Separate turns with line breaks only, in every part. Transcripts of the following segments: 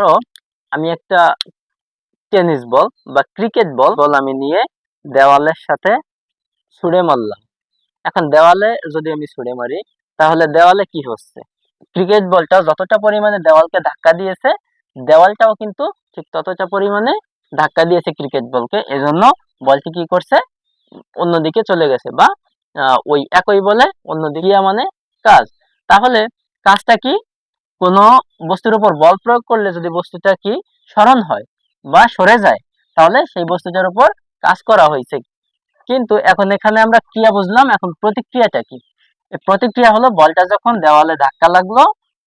ধরো আমি একটা টেনিস বল বা ক্রিকেট বল বল আমি নিয়ে দেওয়ালের সাথে ছুঁড়ে মারলাম। এখন দেওয়ালে যদি আমি ছুঁড়ে মারি, তাহলে দেওয়ালে কি হচ্ছে? ক্রিকেট বলটা যতটা পরিমাণে দেওয়ালকে ধাক্কা দিয়েছে, দেওয়ালটাও কিন্তু ঠিক ততটা পরিমাণে ধাক্কা দিয়েছে ক্রিকেট বলকে এজন্য বলটি কি করছে? অন্যদিকে চলে গেছে বা ওই একই বলে অন্যদিকে মানে কাজ। তাহলে কাজটা কি? কোনো বস্তুর উপর বল প্রয়োগ করলে যদি বস্তুটা কি স্মরণ হয় বা সরে যায়, তাহলে সেই বস্তুটার উপর কাজ করা হয়েছে। কিন্তু এখন এখানে আমরা ক্রিয়া বুঝলাম, এখন প্রতিক্রিয়াটা কি? প্রতিক্রিয়া হলো বলটা যখন দেওয়ালে ধাক্কা লাগল,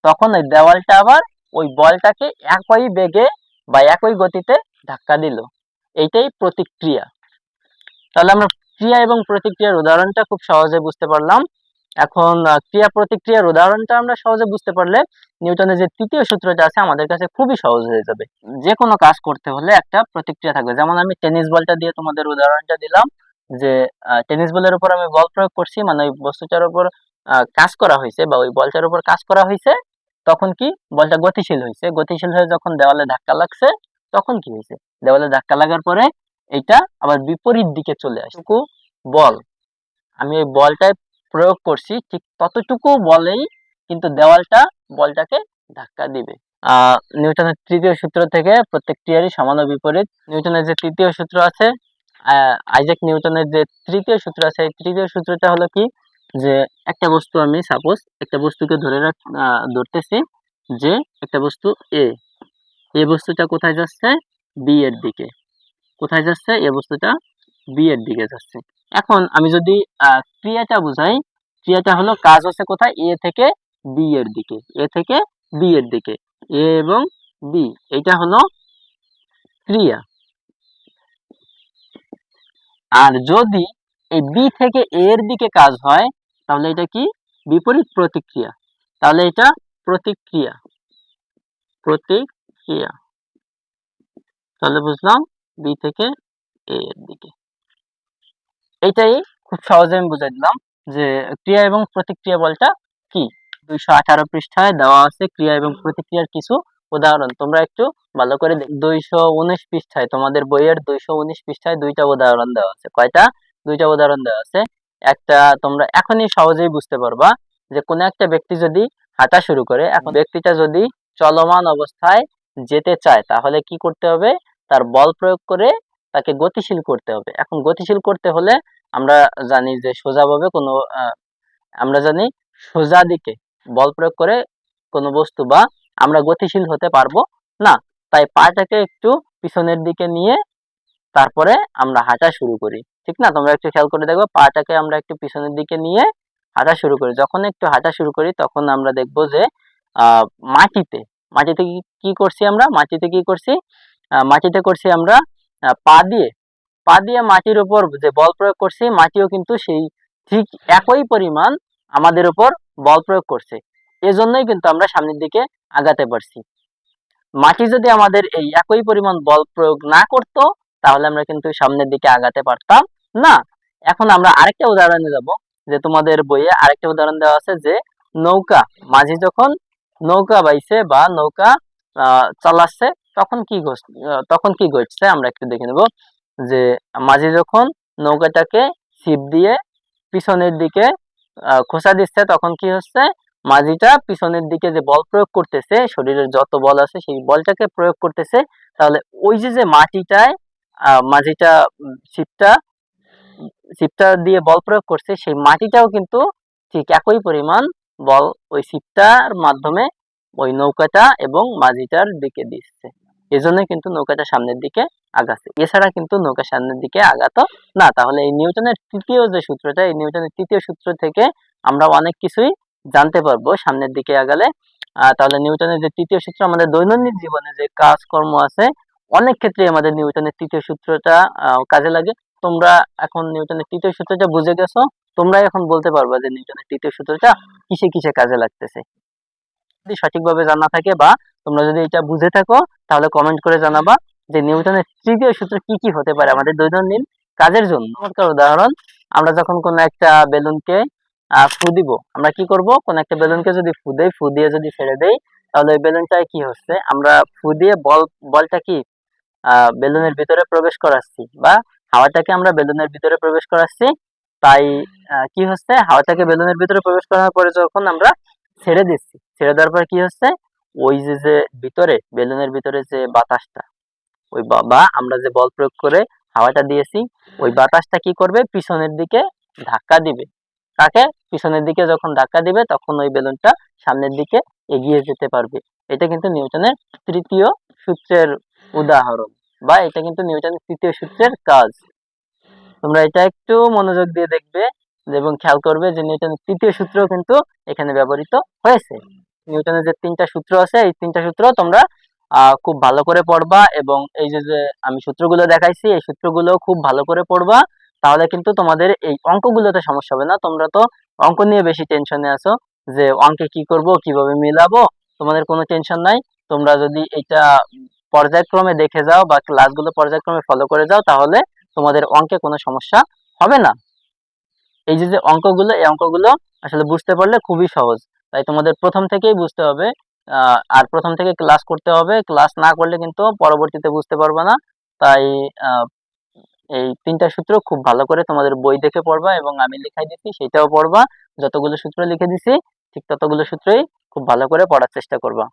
তখন ওই দেওয়ালটা আবার ওই বলটাকে একই বেগে বা একই গতিতে ধাক্কা দিল। এইটাই প্রতিক্রিয়া। তাহলে আমরা ক্রিয়া এবং প্রতিক্রিয়ার উদাহরণটা খুব সহজে বুঝতে পারলাম। এখন ক্রিয়া প্রতিক্রিয়ার উদাহরণটা আমরা সহজে বুঝতে পারলে নিউটনের যে তৃতীয় সূত্রটা আছে আমাদের কাছে খুবই সহজ হয়ে যাবে। যে কোনো কাজ করতে হলে একটা প্রতিক্রিয়া থাকবে। যেমন আমি টেনিস বলটা দিয়ে তোমাদের উদাহরণটা দিলাম যে টেনিস বলের উপর আমি বল প্রয়োগ করছি মানে ওই বস্তুটার উপর কাজ করা হয়েছে বা ওই বলটার উপর কাজ করা হয়েছে, তখন কি বলটা গতিশীল হয়েছে। গতিশীল হয়ে যখন দেওয়ালে ধাক্কা লাগছে, তখন কি হয়েছে? দেওয়ালে ধাক্কা লাগার পরে এটা আবার বিপরীত দিকে চলে আসে। বল। আমি এই বলটায় প্রয়োগ করছি, ঠিক ততটুকু বলেই কিন্তু দেওয়ালটা বলটাকে ধাক্কা দিবে। নিউটনের তৃতীয় সূত্র থেকে প্রত্যেক ক্রিয়ারই সমান বিপরীত। নিউটনের যে তৃতীয় সূত্র আছে আইজাক নিউটনের যে তৃতীয় সূত্র আছে, এই তৃতীয় সূত্রটা হলো কি? যে একটা বস্তু আমি সাপোজ একটা বস্তুকে ধরে রাখ ধরতেছি যে একটা বস্তু এ এ বস্তুটা কোথায় যাচ্ছে? বি এর দিকে। কোথায় যাচ্ছে? এ বস্তুটা বি এর দিকে যাচ্ছে। এখন আমি যদি ক্রিয়াটা বুঝাই, ক্রিয়াটা হলো কাজ হচ্ছে কোথায়? এ থেকে বি এর দিকে। এ থেকে বি এর দিকে। এ এবং বি এটা হলো ক্রিয়া। আর যদি এই বি থেকে এর দিকে কাজ হয়, তাহলে এটা কি? বিপরীত প্রতিক্রিয়া। তাহলে এটা প্রতিক্রিয়া। প্রতিক্রিয়া। তাহলে বুঝলাম বি থেকে এ এর দিকে। এটাই খুব সহজে আমি বুঝাই দিলাম যে ক্রিয়া এবং প্রতিক্রিয়া বলটা কি? দুইশো আঠারো পৃষ্ঠায় দেওয়া আছে ক্রিয়া এবং প্রতিক্রিয়ার কিছু উদাহরণ। তোমরা একটু ভালো করে দুইশো উনিশ পৃষ্ঠায়, তোমাদের বইয়ের দুইশো উনিশ পৃষ্ঠায় দুইটা উদাহরণ দেওয়া আছে। কয়টা? দুইটা উদাহরণ দেওয়া আছে। একটা তোমরা এখনই সহজেই বুঝতে পারবা যে কোনো একটা ব্যক্তি যদি হাঁটা শুরু করে, এখন ব্যক্তিটা যদি চলমান অবস্থায় যেতে চায়, তাহলে কি করতে হবে? তার বল প্রয়োগ করে তাকে গতিশীল করতে হবে। এখন গতিশীল করতে হলে আমরা জানি যে সোজাভাবে কোনো আহ, আমরা জানি সোজা দিকে বল প্রয়োগ করে কোনো বস্তু বা আমরা গতিশীল হতে পারব না। তাই পাটাকে একটু পিছনের দিকে নিয়ে তারপরে আমরা হাঁটা শুরু করি। ঠিক না? তোমরা একটু খেয়াল করে দেখব পাটাকে আমরা একটু পিছনের দিকে নিয়ে হাঁটা শুরু করি। যখন একটু হাঁটা শুরু করি তখন আমরা দেখব যে মাটিতে মাটিতে কি- করছি আমরা? মাটিতে কি করছি? মাটিতে করছি আমরা পা দিয়ে পা দিয়ে মাটির উপর যে বল প্রয়োগ করছি, মাটিও কিন্তু সেই ঠিক একই পরিমাণ আমাদের উপর বল প্রয়োগ করছে। এজন্যই কিন্তু আমরা সামনের দিকে আগাতে পারছি। মাটি যদি আমাদের এই একই পরিমাণ বল প্রয়োগ না করত, তাহলে আমরা কিন্তু সামনের দিকে আগাতে পারতাম না। এখন আমরা আরেকটা উদাহরণে যাব, যে তোমাদের বইয়ে আরেকটা উদাহরণ দেওয়া আছে যে নৌকা, মাঝি যখন নৌকা বাইছে বা নৌকা চালাচ্ছে তখন কি তখন কি ঘটছে আমরা একটু দেখে নেব। যে মাঝি যখন নৌকাটাকে ছিপ দিয়ে পিছনের দিকে খোঁচা দিচ্ছে, তখন কি হচ্ছে? মাঝিটা পিছনের দিকে যে বল প্রয়োগ করতেছে, শরীরের যত বল আছে সেই বলটাকে প্রয়োগ করতেছে। তাহলে ওই যে যে মাটিটায় মাঝিটা ছিপটা ছিপটা দিয়ে বল প্রয়োগ করছে, সেই মাটিটাও কিন্তু ঠিক একই পরিমাণ বল ওই ছিপটার মাধ্যমে ওই নৌকাটা এবং মাঝিটার দিকে দিচ্ছে। এজন্য কিন্তু নৌকাটা সামনের দিকে আগাচ্ছে। এছাড়া কিন্তু নৌকা সামনের দিকে আগাতো না। তাহলে এই নিউটনের তৃতীয় যে সূত্রটা, এই নিউটনের তৃতীয় সূত্র থেকে আমরা অনেক কিছুই জানতে পারব সামনের দিকে আগালে। তাহলে নিউটনের যে তৃতীয় সূত্র, আমাদের দৈনন্দিন জীবনে যে কাজকর্ম আছে, অনেক ক্ষেত্রে আমাদের নিউটনের তৃতীয় সূত্রটা কাজে লাগে। তোমরা এখন নিউটনের তৃতীয় সূত্রটা বুঝে গেছো? তোমরা এখন বলতে পারবা যে নিউটনের তৃতীয় সূত্রটা কিসে কিসে কাজে লাগতেছে। যদি সঠিকভাবে জানা থাকে বা তোমরা যদি এটা বুঝে থাকো, তাহলে কমেন্ট করে জানাবা যে নিউটনের তৃতীয় সূত্র কি কি হতে পারে আমাদের দৈনন্দিন কাজের জন্য। চমৎকার উদাহরণ, আমরা যখন কোনো একটা বেলুনকে ফু দিব, আমরা কি করব? কোন একটা বেলুনকে যদি ফু দেই, ফু দিয়ে যদি ছেড়ে দেই, তাহলে ওই বেলুনটায় কি হচ্ছে? আমরা ফু দিয়ে বল, বলটা কি? বেলুনের ভিতরে প্রবেশ করাচ্ছি বা হাওয়াটাকে আমরা বেলুনের ভিতরে প্রবেশ করাচ্ছি, তাই কি হচ্ছে? হাওয়াটাকে বেলুনের ভিতরে প্রবেশ করানোর পরে যখন আমরা ছেড়ে দিচ্ছি, ছেড়ে দেওয়ার পর কি হচ্ছে? ওই যে যে ভিতরে, বেলুনের ভিতরে যে বাতাসটা, ওই বা- আমরা যে বল প্রয়োগ করে হাওয়াটা দিয়েছি, ওই বাতাসটা কি করবে? পিছনের দিকে ধাক্কা দিবে। তাকে পিছনের দিকে যখন ধাক্কা দিবে, তখন ওই বেলুনটা সামনের দিকে এগিয়ে যেতে পারবে। এটা কিন্তু নিউটনের তৃতীয় সূত্রের উদাহরণ, বা এটা কিন্তু নিউটনের তৃতীয় সূত্রের কাজ। তোমরা এটা একটু মনোযোগ দিয়ে দেখবে এবং খেয়াল করবে যে নিউটনের তৃতীয় সূত্র কিন্তু এখানে ব্যবহৃত হয়েছে। নিউটনের যে তিনটা সূত্র আছে, এই তিনটা সূত্র তোমরা খুব ভালো করে পড়বা এবং এই যে যে আমি সূত্রগুলো দেখাইছি, এই সূত্রগুলো খুব ভালো করে পড়বা, তাহলে কিন্তু তোমাদের এই অঙ্কগুলোতে সমস্যা হবে না। তোমরা তো অঙ্ক নিয়ে বেশি টেনশনে আছো যে অঙ্কে কি করব, কীভাবে মিলাবো, তোমাদের কোনো টেনশন নাই। তোমরা যদি এটা পর্যায়ক্রমে দেখে যাও বা ক্লাসগুলো পর্যায়ক্রমে ফলো করে যাও, তাহলে তোমাদের অঙ্কে কোনো সমস্যা হবে না। এই যে যে অঙ্কগুলো, এই অঙ্কগুলো আসলে বুঝতে পারলে খুবই সহজ। তাই তোমাদের প্রথম থেকেই বুঝতে হবে আর প্রথম থেকে ক্লাস করতে হবে। ক্লাস না করলে কিন্তু পরবর্তীতে বুঝতে পারবে না। তাই এই তিনটা সূত্র খুব ভালো করে তোমাদের বই দেখে পড়বা এবং আমি লেখাই দিচ্ছি সেটাও পড়বা। যতগুলো সূত্র লিখে দিছি, ঠিক ততগুলো সূত্রই খুব ভালো করে পড়ার চেষ্টা করবা।